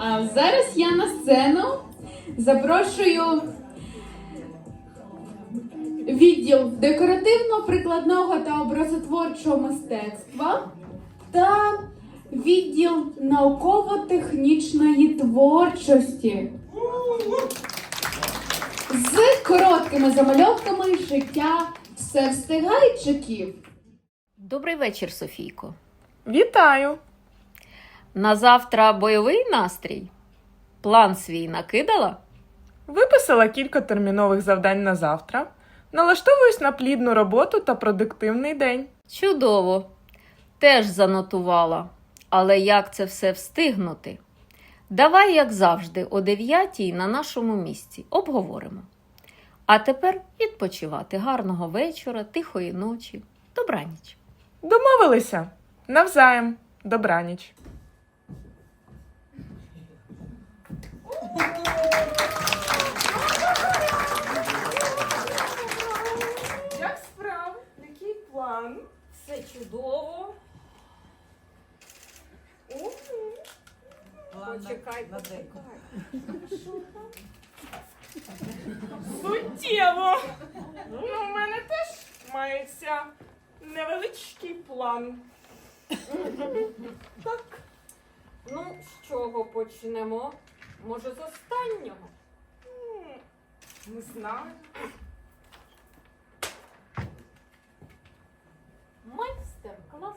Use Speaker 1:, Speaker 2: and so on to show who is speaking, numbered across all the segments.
Speaker 1: А зараз я на сцену запрошую відділ декоративно-прикладного та образотворчого мистецтва та відділ науково-технічної творчості з короткими замальовками життя всевстигайчиків.
Speaker 2: Добрий вечір, Софійко.
Speaker 3: Вітаю!
Speaker 2: На завтра бойовий настрій? План свій накидала?
Speaker 3: Виписала кілька термінових завдань на завтра. Налаштовуюсь на плідну роботу та продуктивний день.
Speaker 2: Чудово. Теж занотувала. Але як це все встигнути? Давай, як завжди, о 9 на нашому місці обговоримо. А тепер відпочивати гарного вечора, тихої ночі. Добраніч.
Speaker 3: Домовилися? Навзаєм. Добраніч. Як справ? Який план?
Speaker 2: Чудово. Почекай, почекай.
Speaker 3: Суттєво! Ну, у мене теж мається невеличкий план. Так.
Speaker 2: Ну, з чого почнемо? Може, з останнього?
Speaker 3: Не знаю.
Speaker 2: Майстер-клас.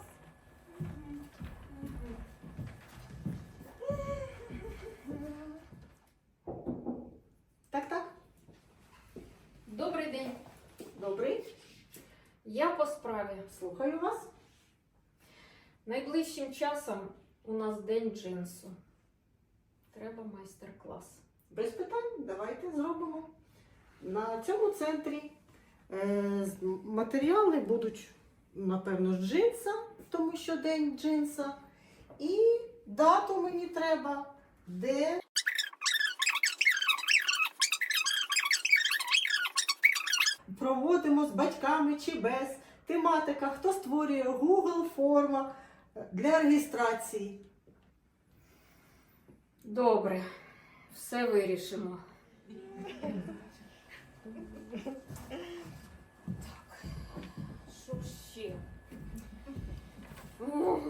Speaker 4: Так, так.
Speaker 2: Добрий день.
Speaker 4: Добрий.
Speaker 2: Я по справі.
Speaker 4: Слухаю вас.
Speaker 2: Найближчим часом у нас день джинсу. Треба майстер-клас.
Speaker 4: Без питань, давайте зробимо. На цьому центрі е, матеріали будуть, напевно, з джинса, тому що день джинса. І дату мені треба, де. Проводимо з батьками чи без. Тематика, хто створює Google форма для реєстрації.
Speaker 2: Добре, все вирішимо. Так, що ще? Ох.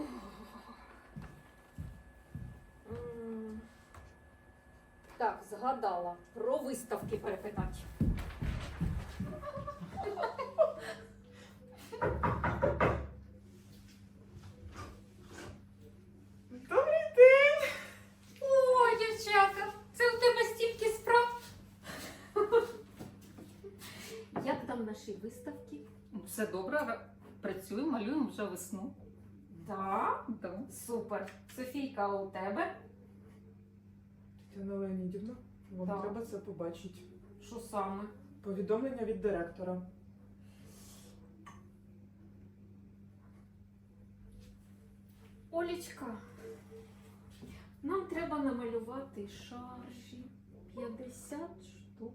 Speaker 2: Так, згадала про виставки перепитати.
Speaker 3: Добрий день!
Speaker 2: О, дівчата, це у тебе стільки справ. Там виставки?
Speaker 5: Все добре, ра- працюю, малюємо вже весну.
Speaker 2: Так,
Speaker 5: Да.
Speaker 2: супер. Софійка, а у тебе?
Speaker 3: Тетяна Леонідівна, вам
Speaker 2: Так.
Speaker 3: треба це побачити.
Speaker 2: Що саме?
Speaker 3: Повідомлення від директора.
Speaker 2: Олічка, нам треба намалювати шаржі 50 штук.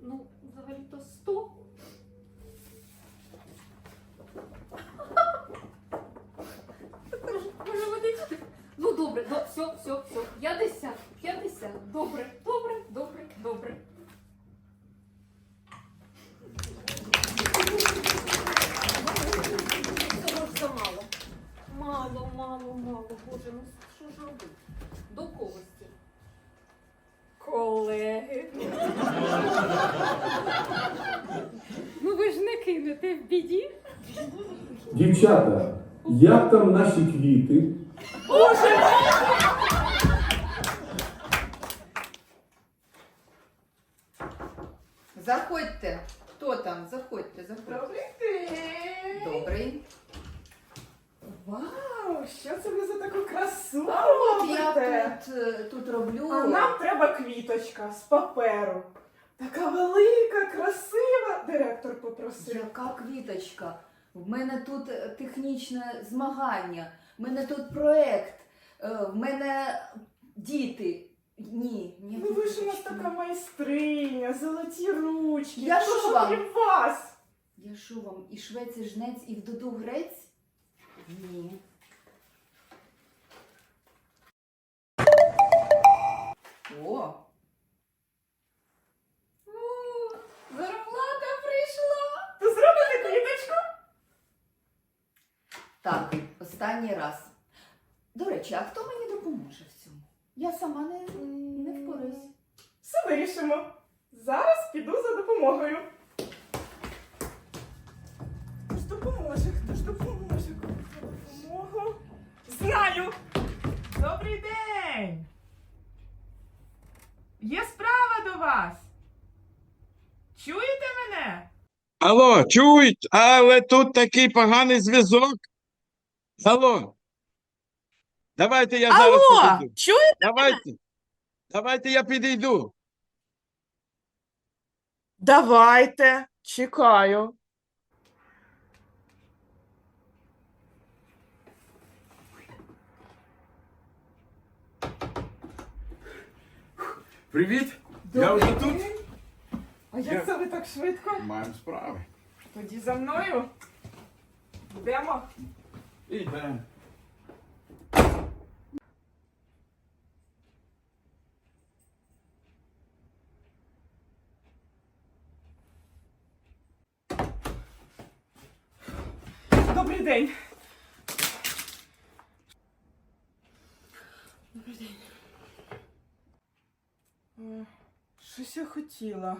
Speaker 2: Ну, взагалі-то 100. Може, водички? Ну добре, ну, все, все, все. 50, 50. Добре, добре, добре, добре. Мало, мало, мало. Боже, ну що ж робити? До кого стільки? Колеги. ну ви ж не кинете в біді.
Speaker 6: Дівчата, як там наші квіти?
Speaker 7: Заходьте. Хто там? Заходьте, заходьте.
Speaker 3: Добрий день!
Speaker 7: Добрий.
Speaker 3: Вау, що це ви за таку красу
Speaker 7: От я
Speaker 3: робите?
Speaker 7: тут, е, тут роблю.
Speaker 3: А нам треба квіточка з паперу. Така велика, красива. Директор попросив.
Speaker 7: Яка квіточка? В мене тут е, технічне змагання, в мене тут проект, е, в мене діти. Ні, ні.
Speaker 3: Ну ви ж у нас така майстриня, золоті ручки.
Speaker 7: Я що
Speaker 3: що
Speaker 7: вам?
Speaker 3: вас?
Speaker 7: Я що вам, і швець, і жнець, і вдоду грець? Ні. Останній раз. До речі, а хто мені допоможе в цьому? Я сама не, не впораюсь.
Speaker 3: Все вирішимо. Зараз піду за допомогою. Хто ж допоможе? Хто ж допоможе? Кому допомогу? Знаю! Добрий день! Є справа до вас. Чуєте мене?
Speaker 8: Алло, чують, але тут такий поганий зв'язок. Алло. Давайте я зараз
Speaker 3: Алло!
Speaker 8: підійду.
Speaker 3: Чуєте?
Speaker 8: Давайте. Давайте я підійду.
Speaker 3: Давайте. Чекаю.
Speaker 8: Привіт. Я вже тут.
Speaker 3: А як це ви так швидко?
Speaker 8: Маємо справи.
Speaker 3: Тоді за мною. Йдемо.
Speaker 8: Ідемо.
Speaker 3: Добрий день. Добрий день. Щось я хотіла.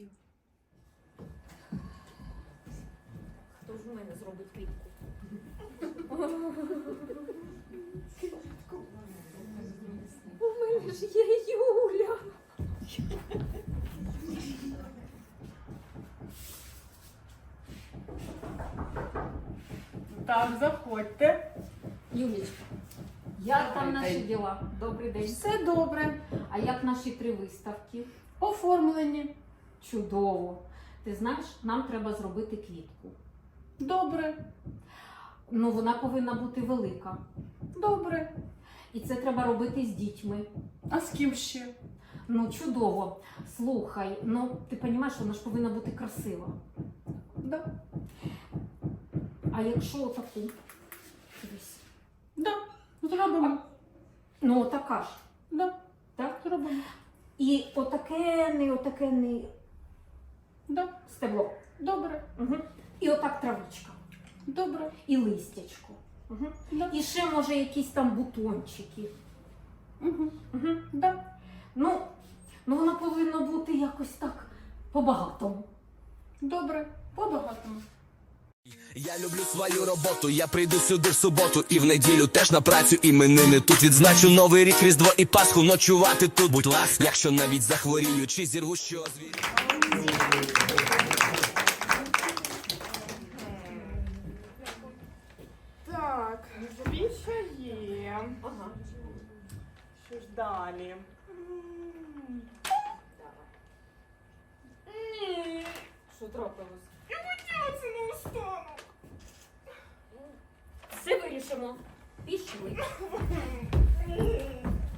Speaker 3: Що?
Speaker 2: Хто ж у мене зробить квітку? У мене ж є Юля.
Speaker 3: Так, заходьте.
Speaker 2: Юлічка, як там
Speaker 5: Добрий
Speaker 2: наші
Speaker 5: день.
Speaker 2: діла? Добрий день.
Speaker 1: Все добре.
Speaker 2: А як наші три виставки?
Speaker 1: Оформлені.
Speaker 2: Чудово. Ти знаєш, нам треба зробити квітку.
Speaker 1: Добре.
Speaker 2: Ну, вона повинна бути велика.
Speaker 1: Добре.
Speaker 2: І це треба робити з дітьми.
Speaker 1: А з ким ще?
Speaker 2: Ну, чудово. Слухай, ну ти розумієш, вона ж повинна бути красива.
Speaker 1: Да.
Speaker 2: А якщо отаку? Дивись.
Speaker 1: Да. Зробимо.
Speaker 2: Ну, отака ж.
Speaker 1: Да.
Speaker 2: Так?
Speaker 1: Зробимо.
Speaker 2: І отаке, не отаке, не
Speaker 1: Да.
Speaker 2: стебло.
Speaker 1: Добре.
Speaker 2: Угу. І отак травичка.
Speaker 1: Добре.
Speaker 2: І листячко. Угу.
Speaker 1: Да.
Speaker 2: І ще, може, якісь там бутончики.
Speaker 1: Угу.
Speaker 2: Угу.
Speaker 1: Да.
Speaker 2: Ну, ну, воно повинно бути якось так по-багатому.
Speaker 1: Добре. По-багатому.
Speaker 9: Я люблю свою роботу, я прийду сюди в суботу і в неділю теж на працю іменини тут відзначу новий рік, різдво і Пасху ночувати тут, будь ласка, якщо навіть захворію чи зірву що звір.
Speaker 3: Так, звіща є.
Speaker 2: Ага.
Speaker 3: Що ж далі? Ні,
Speaker 2: Що трапилось?
Speaker 3: я хотіла це на останок.
Speaker 2: Все вирішимо. Пішли.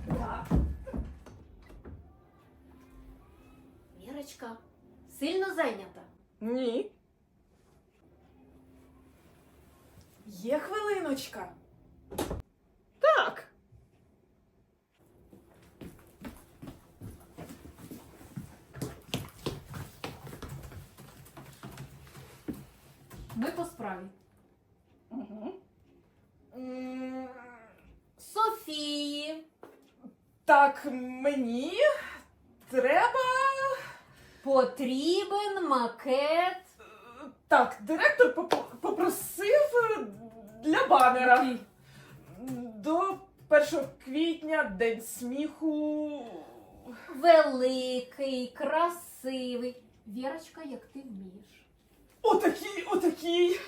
Speaker 2: Так. Вірочка, сильно зайнята.
Speaker 3: Ні. Є хвилиночка. Так.
Speaker 2: Ми по справі.
Speaker 3: Угу.
Speaker 2: Софії.
Speaker 3: Так, мені треба.
Speaker 2: Потрібен макет.
Speaker 3: Так, директор поп- попросив е, для банера. До 1 квітня День сміху.
Speaker 2: Великий, красивий. Вірочка, як ти вмієш.
Speaker 3: Отакий, отакий.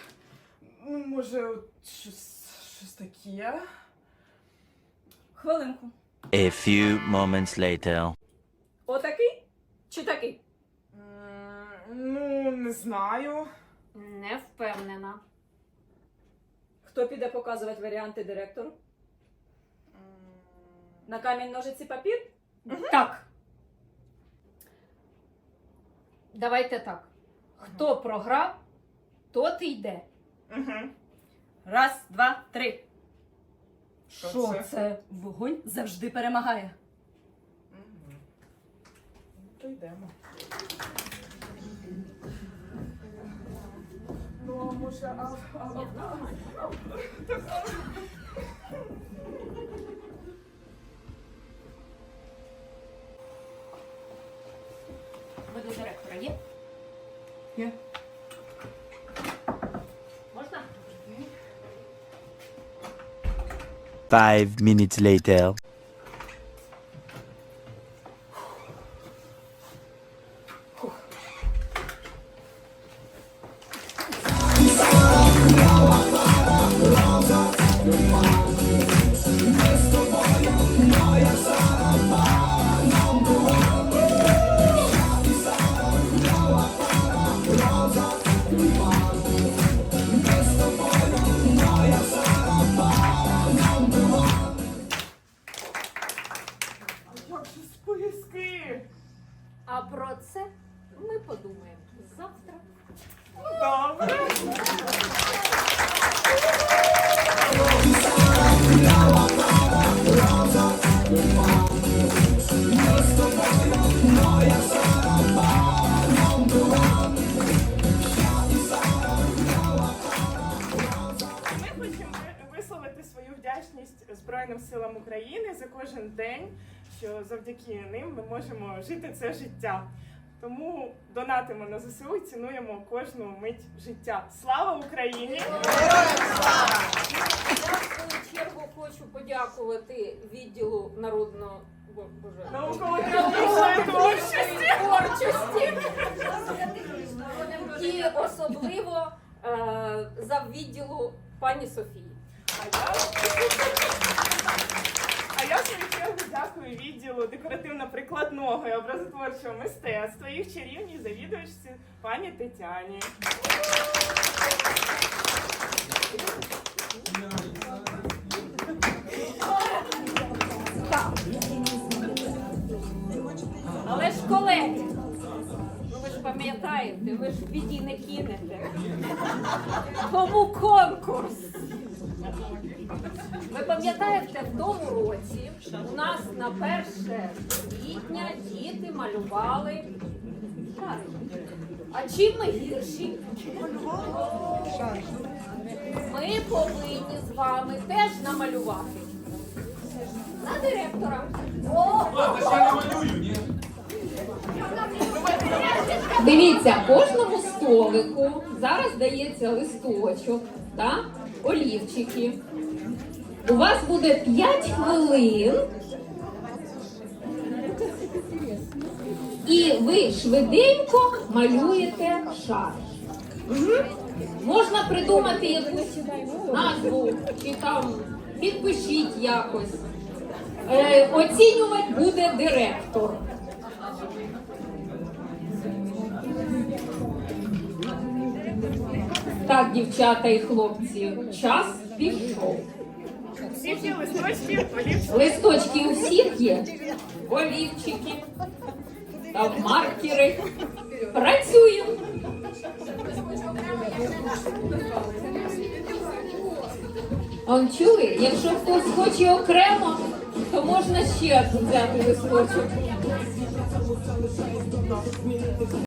Speaker 3: Ну, може, от щось, щось таке.
Speaker 1: Хвилинку.
Speaker 10: A few moments later.
Speaker 1: Отакий чи такий?
Speaker 3: М, Ну, не знаю.
Speaker 2: Не впевнена.
Speaker 11: Хто піде показувати варіанти директору? На камінь ножиці папір?
Speaker 2: Так. Давайте так. Хто програв, тот і йде.
Speaker 3: Угу.
Speaker 11: Раз, два, три.
Speaker 3: Що це?
Speaker 2: це?
Speaker 11: Вогонь завжди перемагає.
Speaker 3: То йдемо. Може, а, а, а,
Speaker 2: Ви до директора є?
Speaker 3: Є.
Speaker 2: Можна?
Speaker 10: Five minutes later.
Speaker 3: Силам України за кожен день, що завдяки ним ми можемо жити це життя. Тому донатимо на ЗСУ і цінуємо кожну мить життя. Слава Україні!
Speaker 2: Я чергу хочу подякувати відділу народного
Speaker 3: Науково-технічної творчості!
Speaker 2: творчості і особливо е, за відділу пані Софії.
Speaker 3: А я, в дякую відділу декоративно-прикладного і образотворчого мистецтва, їх чарівній завідувачці пані Тетяні.
Speaker 2: Але ж колеги, ну ви ж пам'ятаєте, ви ж в біді не кинете. Тому конкурс. Ви пам'ятаєте, в тому році у нас на 1 квітня діти малювали шарики. А чим ми гірші? Ми повинні з вами теж намалювати. На директора. О! Дивіться, кожному столику зараз дається листочок, так? олівчики. У вас буде 5 хвилин. І ви швиденько малюєте шар. Можна придумати якусь назву чи там підпишіть якось. Е, оцінювати буде директор. Так, дівчата і хлопці, час пішов.
Speaker 3: Листочки, олівці.
Speaker 2: Листочки у всіх є, олівчики та маркери. Працюємо. Он чули, якщо хтось хоче окремо, то можна ще взяти листочок.